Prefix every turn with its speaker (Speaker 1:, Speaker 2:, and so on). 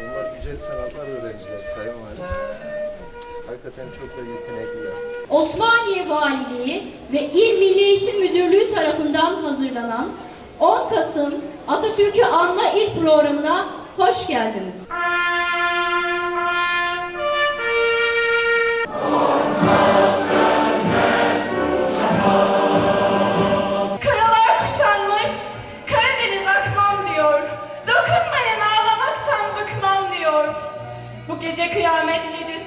Speaker 1: Bunlar güzel sanatlar öğrenciler Sayın Valim. Hakikaten çok da yetenekliler.
Speaker 2: Osmaniye Valiliği ve İl Milli Eğitim Müdürlüğü tarafından hazırlanan 10 Kasım Atatürk'ü Anma İl Programı'na hoş geldiniz. gece kıyamet gecesi.